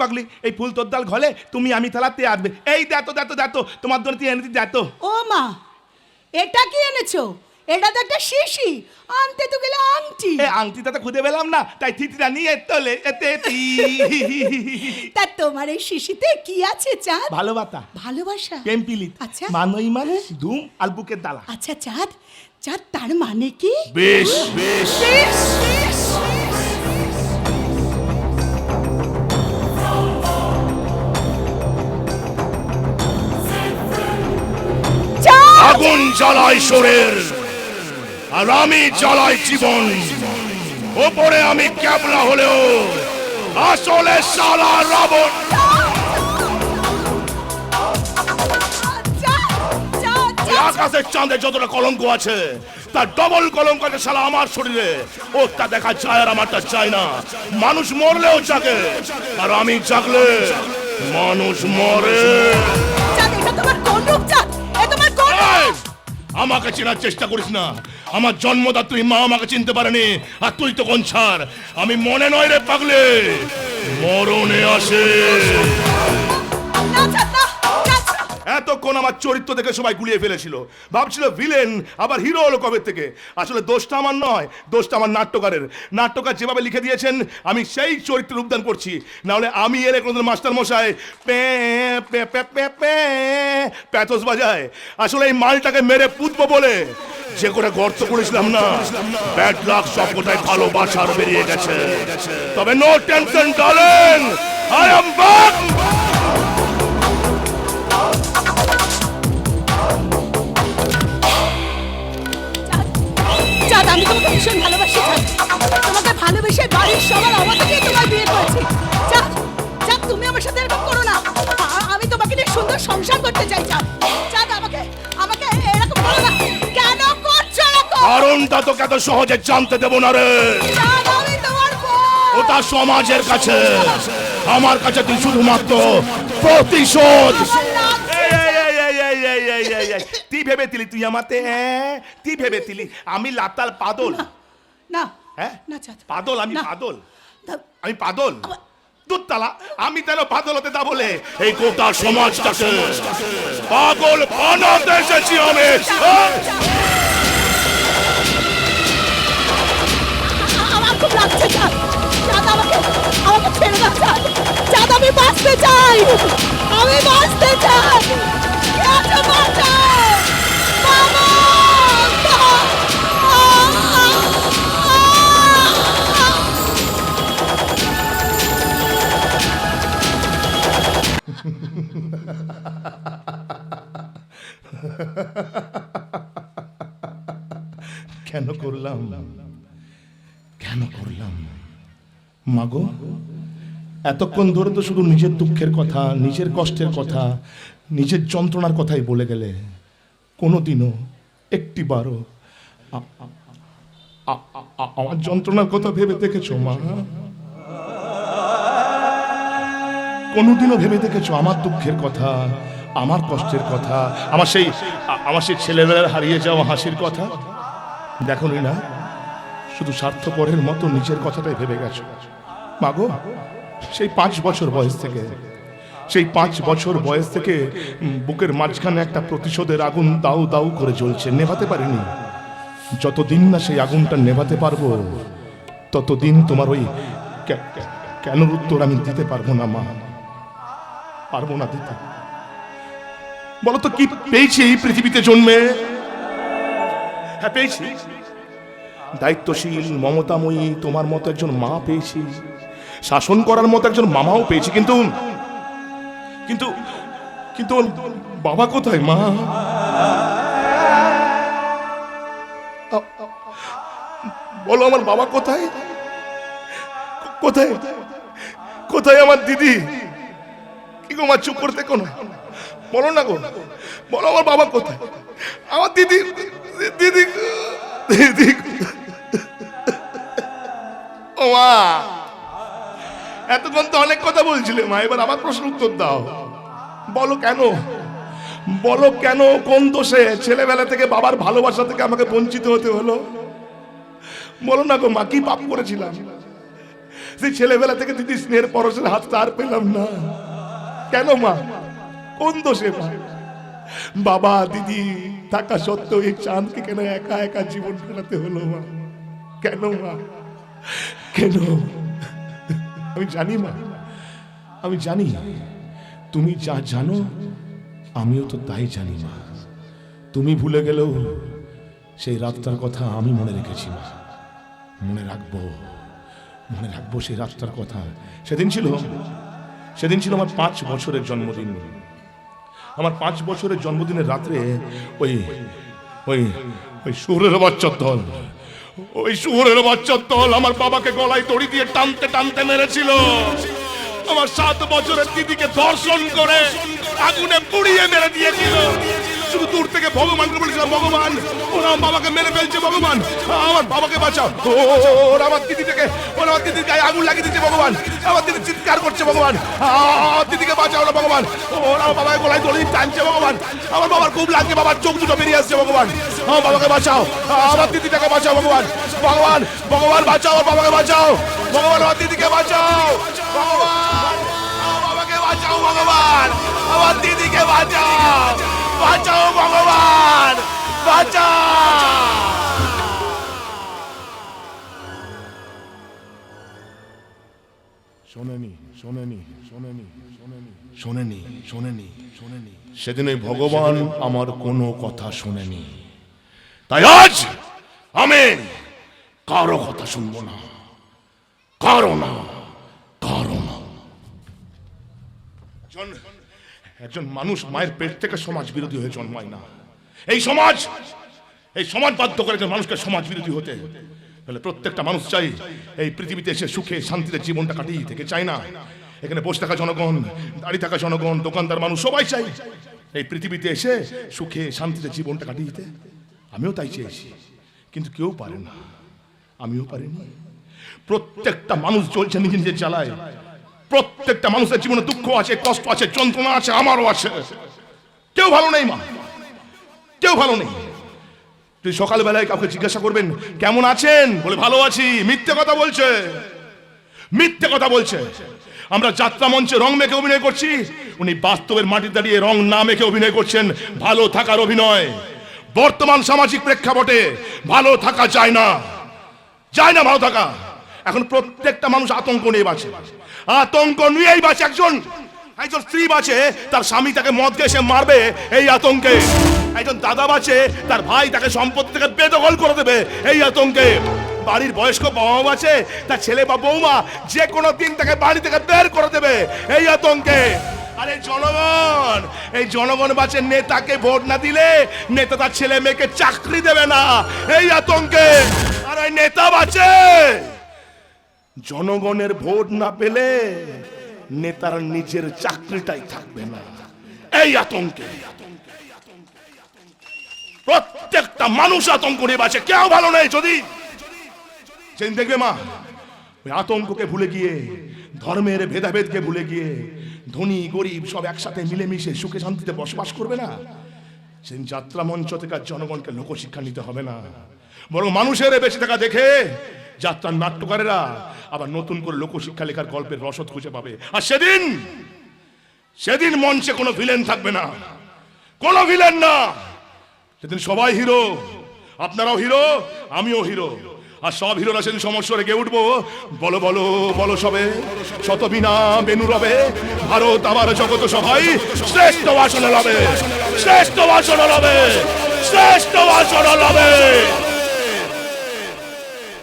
পাগলি এই ফুল তোর ডাল ঘলে তুমি আমি থালাতে আসবে এই দেখো দেখো দেখো তোমার জন্য তুই এনে দেখো ও মা এটা কি এনেছো? এটা তো একটা শিশি। আনতে তো গেলে আংটি। এই আংটিটা তো খুঁজে পেলাম না তাই থিতিটা নিয়ে তোলে এতে তি। তা। তোমার এই শিশিতে কি আছে চাঁদ? ভালো বাতা ভালোবাসা? পেম্পিলিত। আচ্ছা। মানই মানে ধুম আর বুকের দালা। আচ্ছা চাঁদ। চাঁদ তার মানে কি? বেশ বেশ। বেশ, আগুন জ্বালায় শরীর আর আমি জ্বালাই জীবন। ওপরে আমি ক্যাবলা হলেও আসলে সালা রাবণ। আকাশের চাঁদে যতটা কলঙ্ক আছে, তার ডবল কলঙ্ক আছে সালা আমার শরীরে। ও তা দেখা যায় আর আমারটা চায় না। মানুষ মরলেও জাগে, আর আমি জাগলে মানুষ মরে। তোমার আমাকে চেনার চেষ্টা করিস না। আমার জন্মদাত্রী মা আমাকে চিনতে পারেনি। আর তুই তো ছাড় আমি মনে নয় রে পাগলে। মরণে আসে। এতক্ষণ আমার চরিত্র দেখে সবাই গুলিয়ে ফেলেছিল। ভাবছিল ভিলেন আবার হিরো হলো কবে থেকে? আসলে দোষটা আমার নয়, দোষটা আমার নাট্যকারের। নাট্যকার যেভাবে লিখে দিয়েছেন, আমি সেই চরিত্র রূপদান করছি। নাহলে আমি এলে কোনোদিন মাস্টার মশাই পে পে পে পে পে, প্যাথস বাজায়। আসলে এই মালটাকে মেরে পুতবো বলে যে করে গর্ত করেছিলাম না ব্যাড লাক সব কোথায় ভালোবাসার বেরিয়ে গেছে। তবে no tension darling I am back আমি তোমাকে ভীষণ ভালোবাসি তোমাকে ভালোবেসে বাড়ির সবার অবাধে দিয়ে তোমার বিয়ে করেছি। চাঁদ, তুমি আমার সাথে এরকম করো না। আমি তোমাকে নিয়ে সুন্দর সংসার করতে চাই চাঁদ চাঁদ আমাকে আমাকে এরকম করো না। কেন করছ এরকম? কারণটা তো কত সহজে জানতে দেব না রে। ওটা সমাজের কাছে। আমার কাছে তুই শুধুমাত্র প্রতিশোধ। ভেবেছিলি তুই আমাতে হ্যাঁ? তুই ভেবেছিলি আমি লাতাল পাদল। না হ্যাঁ? না চাঁদ পাদল আমি। পাদল। আমি পাদল। দুধতলা আমি কেন পাদল হতে তা বলে। এই গোটা সমাজটাকে পাগল বানাতে এসেছি আমি? আমার খুব লাগছে চাঁদ চাঁদ আমাকে আমাকে ছেড়ে দাও চাঁদ চাঁদ আমি বাঁচতে চাই। আমি বাঁচতে চাই। কেন করলাম? কেন করলাম? মাগো, এতক্ষণ ধরে তো শুধু নিজের দুঃখের কথা, নিজের কষ্টের কথা নিজের যন্ত্রণার কথাই বলে গেলে কোনোদিনও একটি বারও আ- আ- আ- আ- আ- আমার যন্ত্রণার কথা ভেবে দেখেছ, মা? কোনোদিনও ভেবে দেখেছ আমার দুঃখের কথা, আমার কষ্টের কথা, আমার সেই আমার সেই ছেলেবেলার হারিয়ে যাওয়া হাসির কথা? দেখো না শুধু স্বার্থপরের মতো নিজের কথাটাই ভেবে গেছো। মাগো সেই পাঁচ বছর বয়স থেকে সেই পাঁচ বছর বয়স থেকে বুকের মাঝখানে একটা প্রতিশোধের আগুন দাউ দাউ করে জ্বলছে। নেভাতে পারিনি। যতদিন না সেই আগুনটা নেভাতে পারব, ততদিন তোমার ওই কেন উত্তর আমি দিতে পারব না, মা। পারব না দিতে। বলো তো, কি পেয়েছি এই পৃথিবীতে জন্মে? হ্যাঁ পেয়েছি। দায়িত্বশীল, মমতাময়ী, তোমার মতো একজন মা পেয়েছি। শাসন করার মতো একজন মামাও পেয়েছি। কিন্তু কিন্তু কিন্তু ওর বাবা কোথায়, মা? বলো আমার বাবা কোথায়? কোথায়? কোথায় আমার দিদি? কি গো মা, চুপ করতে কোনো বলো না গো, বলো আমার বাবা কোথায়? আমার দিদি দিদি দিদি ও মা! এতক্ষণ তো অনেক কথা বলছিলে মা, এবার আমার প্রশ্ন উত্তর দাও। বলো কেন? বলো কেন কোন দোষে ছেলেবেলা থেকে বাবার ভালোবাসা থেকে আমাকে বঞ্চিত হতে হলো? বলো না গো মা, কি পাপ করেছিলাম? সেই ছেলেবেলা থেকে দিদি স্নেহের পরশের হাতটা আর পেলাম না। কেন মা? কোন দোষে মা? বাবা, দিদি, থাকা সত্ত্বেও এই চাঁদকে কেন একা একা জীবন কাটাতে হলো মা? কেন মা? কেন? আমি জানি মা, আমি জানি। তুমি যা জানো, আমিও তো তাই জানি মা। তুমি ভুলে গেলেও সেই রাতটার কথা আমি মনে রেখেছি মা। মনে রাখব মনে রাখব সেই রাতটার কথা। সেদিন ছিল সেদিন ছিল আমার পাঁচ বছরের জন্মদিন। আমার পাঁচ বছরের জন্মদিনের রাত্রে ওই ওই ওই সুরের বাচ্চার দল ওই শুয়োরের বাচ্চার দল আমার বাবাকে গলায় দড়ি দিয়ে টানতে টানতে মেরেছিল। আমার সাত বছরের দিদিকে ধর্ষণ করে আগুনে পুড়িয়ে মেরে দিয়েছিল। শুধু দূর থেকে ভগবানকে বলেছিলাম ভগবান, ওরা বাবাকে মেরে ফেলছে, ভগবান। আমার বাবাকে বাঁচাও। ওরা আমার দিদিটাকে, ওরা আমার দিদির গায়ে আগুন লাগিয়ে দিচ্ছে ভগবান। আমার দিদি চিৎকার করছে, ভগবান। দিদিকে বাঁচাও না, ভগবান। ওরা আমার বাবাকে গলায় দড়ি টানছে, ভগবান। আমার বাবার খুব লাগছে, বাবার চোখ দুটো বেরিয়ে আসছে, ভগবান। আমার বাবাকে বাঁচাও। আমার দিদিটাকে বাঁচাও, ভগবান। ভগবান ভগবান, বাঁচাও, আমার বাবাকে বাঁচাও। ভগবান, আমার দিদিকে বাঁচাও। ভগবান বাবাকে বাঁচাও, ভগবান। আমার দিদিকে বাঁচাও। বাঁচাও ভগবান বাঁচাও। শোনেনি শোনেনি শোনেনি শোনেনি শোনেনি শোনেনি শোনেনি। সেদিন ওই ভগবান আমার কোনো কথা শোনেনি। তাই আজ আমি কারও কথা শুনব না কারও না কারও না। একজন মানুষ মায়ের পেট থেকে সমাজ বিরোধী হয়ে জন্মায় না। এই সমাজ এই সমাজ বাধ্য করে একজন মানুষকে সমাজ বিরোধী হতে। তাহলে প্রত্যেকটা মানুষ চাই এই পৃথিবীতে এসে সুখে, শান্তিতে জীবনটা কাটিয়ে থেকে চায় না। এখানে বসে থাকা জনগণ, দাঁড়িয়ে থাকা জনগণ, দোকানদার মানুষ সবাই চাই এই পৃথিবীতে এসে সুখে, শান্তিতে জীবনটা কাটিয়ে দিতে। আমিও তাই চেয়েছি, কিন্তু কেউ পারে না। আমিও পারিনি। প্রত্যেকটা মানুষ চলছে নিজে নিজে চালায় প্রত্যেকটা মানুষের জীবনে দুঃখ আছে, কষ্ট আছে, যন্ত্রণা আছে, আমারও আছে। কেউ ভালো নেই, মা। কেউ ভালো নেই। তুই সকালবেলায় কাউকে জিজ্ঞাসা করবেন, কেমন আছেন? বলে, ভালো আছি। মিথ্যে কথা বলছে। মিথ্যে কথা বলছে। আমরা যাত্রা মঞ্চে রং মেখে অভিনয় করছি। উনি বাস্তবের মাটি দাঁড়িয়ে রং না মেখে অভিনয় করছেন। ভালো থাকার অভিনয়। বর্তমান সামাজিক প্রেক্ষাপটে ভালো থাকা যায় না। যায় না ভালো থাকা। এখন প্রত্যেকটা মানুষ আতঙ্ক নিয়ে বাঁচে। আতঙ্ক নিয়েই বাঁচে একজন একজন স্ত্রী বাঁচে তার স্বামী তাকে মদ দিয়ে এসে মারবে এই আতঙ্কে। একজন দাদা বাঁচে তার ভাই তাকে সম্পত্তি থেকে বেদখল করে দেবে এই আতঙ্কে। বাড়ির বয়স্ক বাবা মা তার ছেলে বা বৌমা যে কোনো দিন তাকে বাড়ি থেকে বের করে দেবে এই আতঙ্কে। আরে জনগণ, এই জনগণ বাঁচে নেতাকে ভোট না দিলে নেতা তার ছেলে মেয়েকে চাকরি দেবে না এই আতঙ্কে। আর নেতা বাঁচে জনগণের ভোট না পেলে নেতার নিজের চাকরিটাই থাকবে না। এই আতঙ্কে। প্রত্যেকটা মানুষ আতঙ্ক নিয়ে বাঁচে, কেউ ভালো নেই যদি। সেদিন দেখবে মা, ওই আতঙ্ককে ভুলে গিয়ে, ধর্মের ভেদাভেদকে ভুলে গিয়ে, ধনী, গরিব সব একসাথে মিলেমিশে সুখে শান্তিতে বসবাস করবে না। সেদিন যাত্রা মঞ্চ থেকে জনগণকে লোকশিক্ষা নিতে হবে না। বরং মানুষের বেঁচে থাকা দেখে যাত্রার নাট্যকারেরা আবার নতুন করে লোকশিক্ষা লেখার গল্পের রসদ খুঁজে পাবে। আর সেদিন সেদিন মঞ্চে কোনো ভিলেন থাকবে না। কোনো ভিলেন না। সেদিন সবাই হিরো আপনারাও হিরো আমিও হিরো আর সব হিরোরা সেদিন সমস্যা রেখে উঠবো। বলো বলো বলো সবে, শত বিনা বেনু রবে, ভারত আমার জগত সবাই শ্রেষ্ঠ বাসন লবে শ্রেষ্ঠ বাসন লবে শ্রেষ্ঠ বাসন লবে